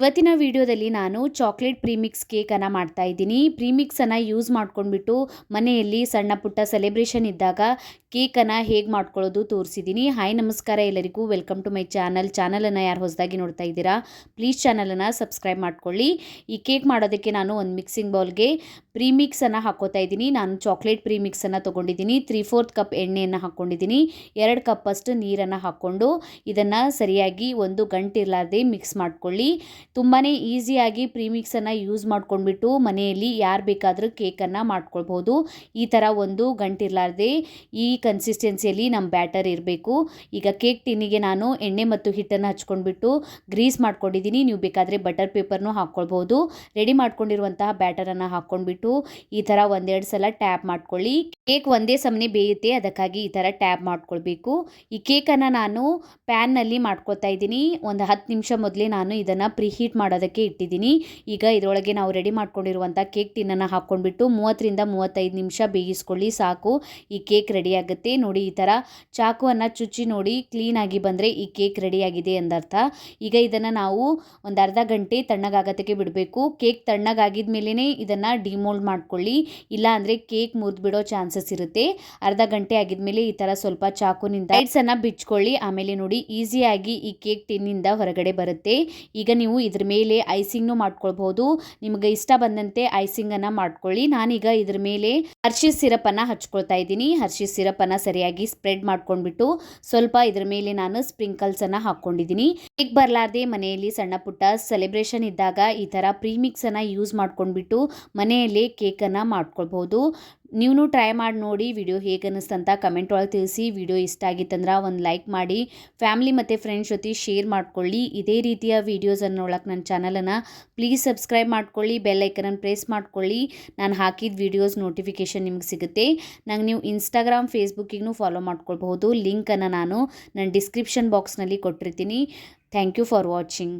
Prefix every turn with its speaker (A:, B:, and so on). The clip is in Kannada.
A: ಇವತ್ತಿನ ವಿಡಿಯೋದಲ್ಲಿ ನಾನು ಚಾಕ್ಲೇಟ್ ಪ್ರೀಮಿಕ್ಸ್ ಕೇಕನ್ನು ಮಾಡ್ತಾ ಇದ್ದೀನಿ. ಪ್ರೀಮಿಕ್ಸನ್ನು ಯೂಸ್ ಮಾಡ್ಕೊಂಡ್ಬಿಟ್ಟು ಮನೆಯಲ್ಲಿ ಸಣ್ಣ ಪುಟ್ಟ ಸೆಲೆಬ್ರೇಷನ್ ಇದ್ದಾಗ ಕೇಕನ್ನು ಹೇಗೆ ಮಾಡ್ಕೊಳ್ಳೋದು ತೋರಿಸಿದ್ದೀನಿ. ಹಾಯ್, ನಮಸ್ಕಾರ ಎಲ್ಲರಿಗೂ. Welcome to my channel. ಚಾನಲನ್ನು ಯಾರು ಹೊಸದಾಗಿ ನೋಡ್ತಾ ಇದ್ದೀರಾ, ಪ್ಲೀಸ್ ಚಾನಲನ್ನು ಸಬ್ಸ್ಕ್ರೈಬ್ ಮಾಡ್ಕೊಳ್ಳಿ. ಈ ಕೇಕ್ ಮಾಡೋದಕ್ಕೆ ನಾನು ಒಂದು ಮಿಕ್ಸಿಂಗ್ ಬೌಲ್ಗೆ ಪ್ರೀಮಿಕ್ಸನ್ನು ಹಾಕೋತಾ ಇದ್ದೀನಿ. ನಾನು ಚಾಕ್ಲೇಟ್ ಪ್ರೀಮಿಕ್ಸನ್ನು ತೊಗೊಂಡಿದ್ದೀನಿ. ತ್ರೀ ಫೋರ್ತ್ ಕಪ್ ಎಣ್ಣೆಯನ್ನು ಹಾಕ್ಕೊಂಡಿದ್ದೀನಿ ಎರಡು ಕಪ್ಪಷ್ಟು ನೀರನ್ನು ಹಾಕ್ಕೊಂಡು ಇದನ್ನು ಸರಿಯಾಗಿ ಒಂದು ಗಂಟಿರಲಾರ್ದೆ ಮಿಕ್ಸ್ ಮಾಡ್ಕೊಳ್ಳಿ. ತುಂಬಾ ಈಸಿಯಾಗಿ ಪ್ರೀಮಿಕ್ಸನ್ನು ಯೂಸ್ ಮಾಡ್ಕೊಂಡ್ಬಿಟ್ಟು ಮನೆಯಲ್ಲಿ ಯಾರು ಬೇಕಾದರೂ ಕೇಕನ್ನು ಮಾಡ್ಕೊಳ್ಬೋದು. ಈ ಥರ ಒಂದು ಗಂಟಿರಲಾರ್ದೆ ಈ ಕನ್ಸಿಸ್ಟೆನ್ಸಿಯಲ್ಲಿ ನಮ್ಮ ಬ್ಯಾಟರ್ ಇರಬೇಕು. ಈಗ ಕೇಕ್ ಟಿನ್ನಿಗೆ ನಾನು ಎಣ್ಣೆ ಮತ್ತು ಹಿಟ್ಟನ್ನು ಹಚ್ಕೊಂಡ್ಬಿಟ್ಟು ಗ್ರೀಸ್ ಮಾಡ್ಕೊಂಡಿದ್ದೀನಿ. ನೀವು ಬೇಕಾದರೆ ಬಟರ್ ಪೇಪರ್ನೂ ಹಾಕ್ಕೊಳ್ಬೋದು. ರೆಡಿ ಮಾಡ್ಕೊಂಡಿರುವಂತಹ ಬ್ಯಾಟರನ್ನು ಹಾಕ್ಕೊಂಡ್ಬಿಟ್ಟು ಈ ಥರ ಒಂದೆರಡು ಸಲ ಟ್ಯಾಪ್ ಮಾಡ್ಕೊಳ್ಳಿ. ಕೇಕ್ ಒಂದೇ ಸಮನೆ ಬೇಯುತ್ತೆ, ಅದಕ್ಕಾಗಿ ಈ ಥರ ಟ್ಯಾಪ್ ಮಾಡ್ಕೊಳ್ಬೇಕು. ಈ ಕೇಕನ್ನು ನಾನು ಪ್ಯಾನ್ನಲ್ಲಿ ಮಾಡ್ಕೊತಾ ಇದ್ದೀನಿ. ಒಂದು ಹತ್ತು ನಿಮಿಷ ಮೊದಲೇ ನಾನು ಇದನ್ನು ಪ್ರೀ ಹೀಟ್ ಮಾಡೋದಕ್ಕೆ ಇಟ್ಟಿದ್ದೀನಿ. ಈಗ ಇದರೊಳಗೆ ನಾವು ರೆಡಿ ಮಾಡ್ಕೊಂಡಿರುವಂಥ ಕೇಕ್ ಟಿನ್ನನ್ನು ಹಾಕ್ಕೊಂಡ್ಬಿಟ್ಟು ಮೂವತ್ತರಿಂದ ಮೂವತ್ತೈದು ನಿಮಿಷ ಬೇಯಿಸ್ಕೊಳ್ಳಿ, ಸಾಕು. ಈ ಕೇಕ್ ರೆಡಿ ಆಗುತ್ತೆ. ನೋಡಿ, ಈ ಥರ ಚಾಕುವನ್ನು ಚುಚ್ಚಿ ನೋಡಿ, ಕ್ಲೀನಾಗಿ ಬಂದರೆ ಈ ಕೇಕ್ ರೆಡಿಯಾಗಿದೆ ಎಂದರ್ಥ. ಈಗ ಇದನ್ನು ನಾವು ಒಂದು ಅರ್ಧ ಗಂಟೆ ತಣ್ಣಗಾಗತ್ತಕ್ಕೆ ಬಿಡಬೇಕು. ಕೇಕ್ ತಣ್ಣಗಾಗಿದ ಮೇಲೇ ಇದನ್ನು ಡಿಮೋಲ್ಡ್ ಮಾಡ್ಕೊಳ್ಳಿ. ಇಲ್ಲ ಅಂದರೆ ಕೇಕ್ ಮುರಿದ್ಬಿಡೋ ಚಾನ್ಸಸ್ ಇರುತ್ತೆ. ಅರ್ಧ ಗಂಟೆ ಆಗಿದ್ಮೇಲೆ ಈ ಥರ ಸ್ವಲ್ಪ ಚಾಕುನಿಂದ ಸೈಡ್ಸನ್ನು ಬಿಚ್ಕೊಳ್ಳಿ. ಆಮೇಲೆ ನೋಡಿ ಈಸಿಯಾಗಿ ಈ ಕೇಕ್ ಟಿನ್ನಿಂದ ಹೊರಗಡೆ ಬರುತ್ತೆ. ಈಗ ನೀವು ಇದ್ರ ಮೇಲೆ ಐಸಿಂಗ್ನು ಮಾಡ್ಕೊಳ್ಬಹುದು. ನಿಮಗೆ ಇಷ್ಟ ಬಂದಂತೆ ಐಸಿಂಗನ್ನು ಮಾಡ್ಕೊಳ್ಳಿ. ನಾನೀಗ ಇದ್ರ ಮೇಲೆ ಹರ್ಷಿ ಸಿರಪನ್ನು ಹಚ್ಕೊಳ್ತಾ ಇದ್ದೀನಿ. ಹರ್ಷಿ ಸಿರಪನ್ನು ಸರಿಯಾಗಿ ಸ್ಪ್ರೆಡ್ ಮಾಡ್ಕೊಂಡ್ಬಿಟ್ಟು ಸ್ವಲ್ಪ ಇದ್ರ ಮೇಲೆ ನಾನು ಸ್ಪ್ರಿಂಕಲ್ಸನ್ನು ಹಾಕ್ಕೊಂಡಿದ್ದೀನಿ. ಕೇಕ್ ಬರಲಾರ್ದೆ ಮನೆಯಲ್ಲಿ ಸಣ್ಣ ಪುಟ್ಟ ಸೆಲೆಬ್ರೇಷನ್ ಇದ್ದಾಗ ಈ ಥರ ಪ್ರೀಮಿಕ್ಸನ್ನು ಯೂಸ್ ಮಾಡ್ಕೊಂಡ್ಬಿಟ್ಟು ಮನೆಯಲ್ಲೇ ಕೇಕನ್ನು ಮಾಡ್ಕೊಳ್ಬೋದು ನೀವು ಟ್ರೈ ಮಾಡಿ ನೋಡಿ ವಿಡಿಯೋ ಹೇಗೆ ಅನ್ನಿಸ್ತಂತ ಕಮೆಂಟ್ ಒಳಗೆ ತಿಳಿಸಿ. ವಿಡಿಯೋ ಇಷ್ಟ ಆಗಿತ್ತಂದ್ರೆ ಒಂದು ಲೈಕ್ ಮಾಡಿ. ಫ್ಯಾಮ್ಲಿ ಮತ್ತು ಫ್ರೆಂಡ್ಸ್ ಜೊತೆ ಶೇರ್ ಮಾಡ್ಕೊಳ್ಳಿ. ಇದೇ ರೀತಿಯ ವೀಡಿಯೋಸನ್ನು ನೋಡೋಕೆ ನನ್ನ ಚಾನಲನ್ನು ಪ್ಲೀಸ್ ಸಬ್ಸ್ಕ್ರೈಬ್ ಮಾಡ್ಕೊಳ್ಳಿ. ಬೆಲ್ ಐಕನನ್ನು ಪ್ರೆಸ್ ಮಾಡ್ಕೊಳ್ಳಿ. ನಾನು ಹಾಕಿದ ವೀಡಿಯೋಸ್ ನೋಟಿಫಿಕೇಷನ್ ನಿಮ್ಗೆ ಸಿಗುತ್ತೆ. ನಂಗೆ ನೀವು ಇನ್ಸ್ಟಾಗ್ರಾಮ್ ಫೇಸ್ಬುಕ್ಕಿಗೂ ಫಾಲೋ ಮಾಡ್ಕೊಳ್ಬಹುದು. ಲಿಂಕನ್ನು ನಾನು ನನ್ನ ಡಿಸ್ಕ್ರಿಪ್ಷನ್ ಬಾಕ್ಸ್ನಲ್ಲಿ ಕೊಟ್ಟಿರ್ತೀನಿ. Thank you for watching